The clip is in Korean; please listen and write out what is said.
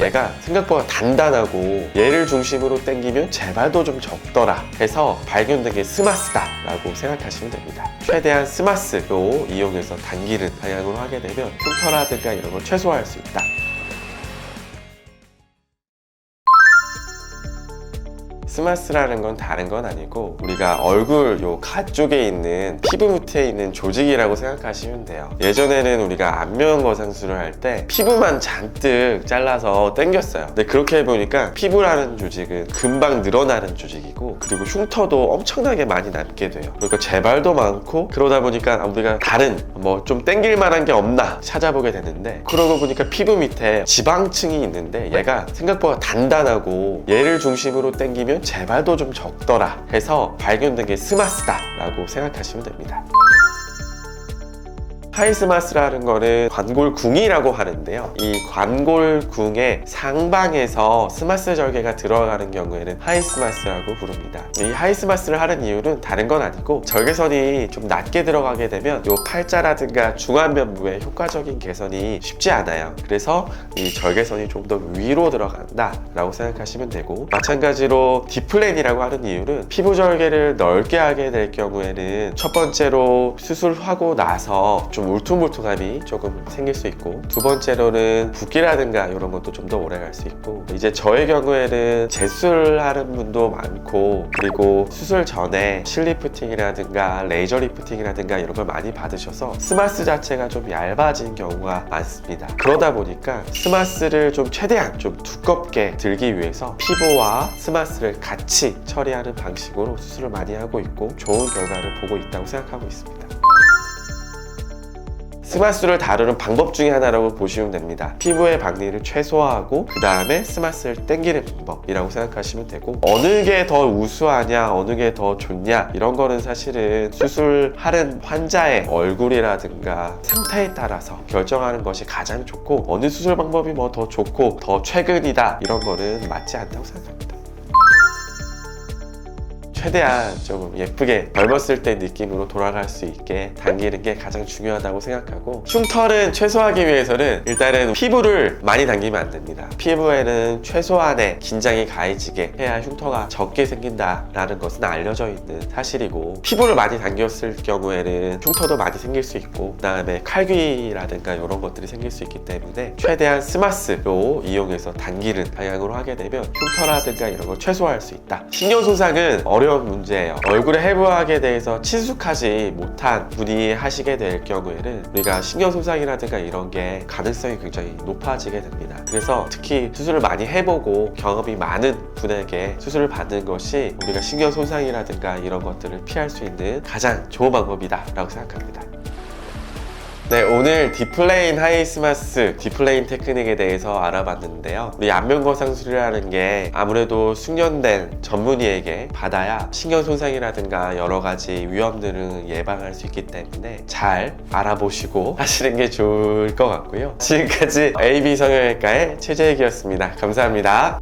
얘가 생각보다 단단하고 얘를 중심으로 당기면 재발도 좀 적더라 해서 발견된 게 스마스다 라고 생각하시면 됩니다. 최대한 스마스로 이용해서 당기는 방향으로 하게 되면 흉터라든가 이런 걸 최소화할 수 있다 스마스라는 건 다른 건 아니고 우리가 얼굴 요 가쪽에 있는 피부 밑에 있는 조직이라고 생각하시면 돼요. 예전에는 우리가 안면 거상술을 할 때 피부만 잔뜩 잘라서 당겼어요. 근데 그렇게 해보니까 피부라는 조직은 금방 늘어나는 조직이고 그리고 흉터도 엄청나게 많이 남게 돼요. 그러니까 재발도 많고 그러다 보니까 우리가 다른 뭐 좀 당길 만한 게 없나 찾아보게 되는데 그러고 보니까 피부 밑에 지방층이 있는데 얘가 생각보다 단단하고 얘를 중심으로 당기면 재발도 좀 적더라 해서 발견된 게 스마스다 라고 생각하시면 됩니다 하이스마스라는 거는 관골궁이라고 하는데요. 이 관골궁의 상방에서 스마스 절개가 들어가는 경우에는 하이스마스라고 부릅니다. 이 하이스마스를 하는 이유는 다른 건 아니고 절개선이 좀 낮게 들어가게 되면 이 팔자라든가 중안면부의 효과적인 개선이 쉽지 않아요. 그래서 이 절개선이 좀 더 위로 들어간다라고 생각하시면 되고 마찬가지로 디플랜이라고 하는 이유는 피부 절개를 넓게 하게 될 경우에는 첫 번째로 수술하고 나서 좀 울퉁불퉁함이 조금 생길 수 있고 두 번째로는 붓기라든가 이런 것도 좀 더 오래 갈 수 있고 이제 저의 경우에는 재수술하는 분도 많고 그리고 수술 전에 실리프팅이라든가 레이저 리프팅이라든가 이런 걸 많이 받으셔서 스마스 자체가 좀 얇아진 경우가 많습니다. 그러다 보니까 스마스를 좀 최대한 좀 두껍게 들기 위해서 피부와 스마스를 같이 처리하는 방식으로 수술을 많이 하고 있고 좋은 결과를 보고 있다고 생각하고 있습니다 스마스를 다루는 방법 중에 하나라고 보시면 됩니다. 피부의 박리를 최소화하고 그 다음에 스마스를 당기는 방법이라고 생각하시면 되고 어느 게 더 우수하냐 어느 게 더 좋냐 이런 거는 사실은 수술하는 환자의 얼굴이라든가 상태에 따라서 결정하는 것이 가장 좋고 어느 수술 방법이 뭐 더 좋고 더 최근이다 이런 거는 맞지 않다고 생각합니다. 최대한 조금 예쁘게 젊었을 때 느낌으로 돌아갈 수 있게 당기는 게 가장 중요하다고 생각하고 흉터를 최소화하기 위해서는 일단은 피부를 많이 당기면 안 됩니다. 피부에는 최소한의 긴장이 가해지게 해야 흉터가 적게 생긴다라는 것은 알려져 있는 사실이고 피부를 많이 당겼을 경우에는 흉터도 많이 생길 수 있고 그 다음에 칼귀라든가 이런 것들이 생길 수 있기 때문에 최대한 스마스로 이용해서 당기는 방향으로 하게 되면 흉터라든가 이런 걸 최소화할 수 있다. 신경 손상은 어려 운 문제예요. 얼굴에 해부학에 대해서 친숙하지 못한 분이 하시게 될 경우에는 우리가 신경 손상이라든가 이런 게 가능성이 굉장히 높아지게 됩니다. 그래서 특히 수술을 많이 해보고 경험이 많은 분에게 수술을 받는 것이 우리가 신경 손상이라든가 이런 것들을 피할 수 있는 가장 좋은 방법이다 라고 생각합니다 네, 오늘 디플레인 하이스마스 디플레인 테크닉에 대해서 알아봤는데요. 우리 안면거 상술이라는 게 아무래도 숙련된 전문의에게 받아야 신경 손상이라든가 여러 가지 위험들을 예방할 수 있기 때문에 잘 알아보시고 하시는 게 좋을 것 같고요. 지금까지 AB 성형외과의 최재익이었습니다. 감사합니다.